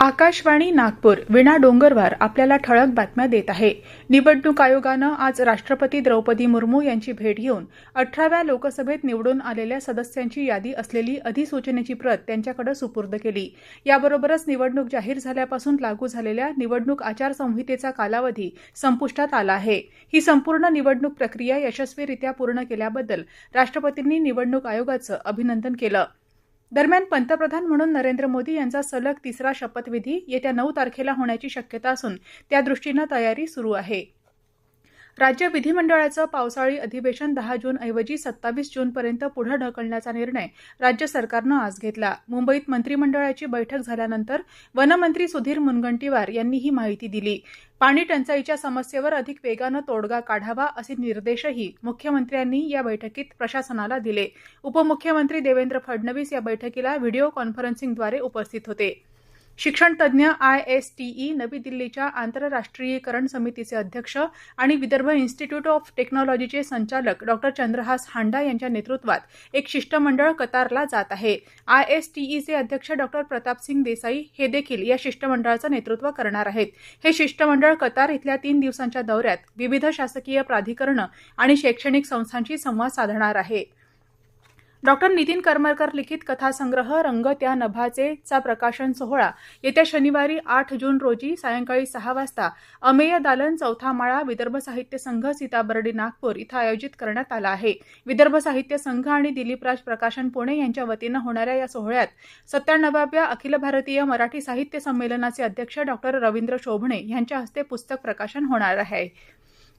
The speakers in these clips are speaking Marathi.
आकाशवाणी नागपूर विणा डोंगरवार आपल्याला ठळक बातम्या देत आहे. निवडणूक आयोगानं आज राष्ट्रपती द्रौपदी मुर्मू यांची भेट घेऊन अठराव्या लोकसभेत निवडून आलेल्या सदस्यांची यादी असलेली अधिसूचनेची प्रत त्यांच्याकडे सुपूर्द केली. याबरोबरच निवडणूक जाहीर झाल्यापासून लागू झालेल्या निवडणूक आचारसंहितेचा कालावधी संपुष्टात आला आहे. ही संपूर्ण निवडणूक प्रक्रिया यशस्वीरित्या पूर्ण केल्याबद्दल राष्ट्रपतींनी निवडणूक आयोगाचं अभिनंदन केलं. दरम्यान पंतप्रधान म्हणून नरेंद्र मोदी यांचा सलग तिसरा शपथविधी येत्या नऊ तारखेला होण्याची शक्यता असून त्यादृष्टीनं तयारी सुरू आहे. राज्य विधिमंडळाचं पावसाळी अधिवेशन दहा जून ऐवजी सत्तावीस जूनपर्यंत पुढे ढकलण्याचा निर्णय राज्य सरकारनं आज घेतला. मुंबईत मंत्रिमंडळाची बैठक झाल्यानंतर वनमंत्री सुधीर मुनगंटीवार यांनी ही माहिती दिली. पाणी टंचाईच्या समस्येवर अधिक वेगानं तोडगा काढावा असे निर्देशही मुख्यमंत्र्यांनी या बैठकीत प्रशासनाला दिले. उपमुख्यमंत्री देवेंद्र फडणवीस या बैठकीला व्हिडिओ कॉन्फरन्सिंगद्वारे उपस्थित होते. शिक्षणतज्ज्ञ आय एस टीई नवी दिल्लीच्या आंतरराष्ट्रीयकरण समितीचे अध्यक्ष आणि विदर्भ इन्स्टिट्यूट ऑफ टेक्नॉलॉजीचे संचालक डॉक्टर चंद्रहास हांडा यांच्या नेतृत्वात एक शिष्टमंडळ कतारला जात आहे. आय एस टीईचे अध्यक्ष डॉक्टर प्रतापसिंग देसाई हे देखील या शिष्टमंडळाचं नेतृत्व करणार आहेत. हे शिष्टमंडळ कतार इथल्या तीन दिवसांच्या दौऱ्यात विविध शासकीय प्राधिकरणं आणि शैक्षणिक संस्थांशी संवाद साधणार आहे. डॉक्टर नितीन करमरकर लिखित कथासंग्रह रंग त्या नभाचे चा प्रकाशन सोहळा. येत्या शनिवारी आठ जून रोजी सायंकाळी सहा वाजता अमेय दालन चौथा माळा विदर्भ साहित्य संघ सीताबर्डी नागपूर इथं आयोजित करण्यात आला आहे. विदर्भ साहित्य संघ आणि दिलीपराज प्रकाशन पुणे यांच्या वतीनं होणाऱ्या या सोहळ्यात सत्त्याण्णवाव्या अखिल भारतीय मराठी साहित्य संमेलनाचे अध्यक्ष डॉक्टर रवींद्र शोभणे यांच्या हस्ते पुस्तक प्रकाशन होणार आहे.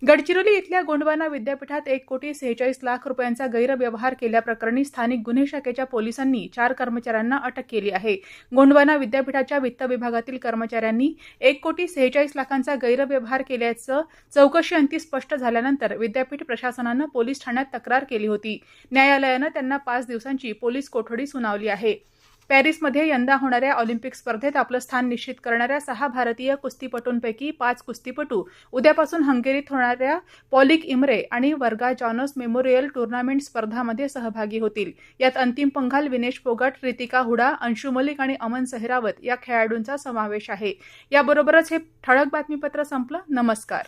गडचिरोली इथल्या गोंडवाना विद्यापीठात एक कोटी सेहेचाळीस लाख रुपयांचा गैरव्यवहार केल्याप्रकरणी स्थानिक गुन्हे शाखेच्या पोलिसांनी चार कर्मचाऱ्यांना अटक केली आहे. गोंडवाना विद्यापीठाच्या वित्त विभागातील कर्मचाऱ्यांनी एक कोटी सेहेचाळीस लाखांचा गैरव्यवहार केल्याचं चौकशी अंती स्पष्ट झाल्यानंतर विद्यापीठ प्रशासनानं पोलीस ठाण्यात तक्रार केली होती. न्यायालयानं त्यांना पाच दिवसांची पोलीस कोठडी सुनावली आहे. पॅरिसमध्ये यंदा होणाऱ्या ऑलिम्पिक स्पर्धेत आपलं स्थान निश्चित करणाऱ्या सहा भारतीय कुस्तीपटूंपैकी पाच कुस्तीपटू उद्यापासून हंगेरीत होणाऱ्या पॉलिक इमरे आणि वर्गा जॉनस मेमोरियल टुर्नामेंट स्पर्धामध्ये सहभागी होतील. यात अंतिम पंघाल विनेश फोगट रितिका हुडा अंशू मलिक आणि अमन सहरावत या खेळाडूंचा समावेश आहे. याबरोबरच हे ठळक बातमीपत्र संपलं. नमस्कार.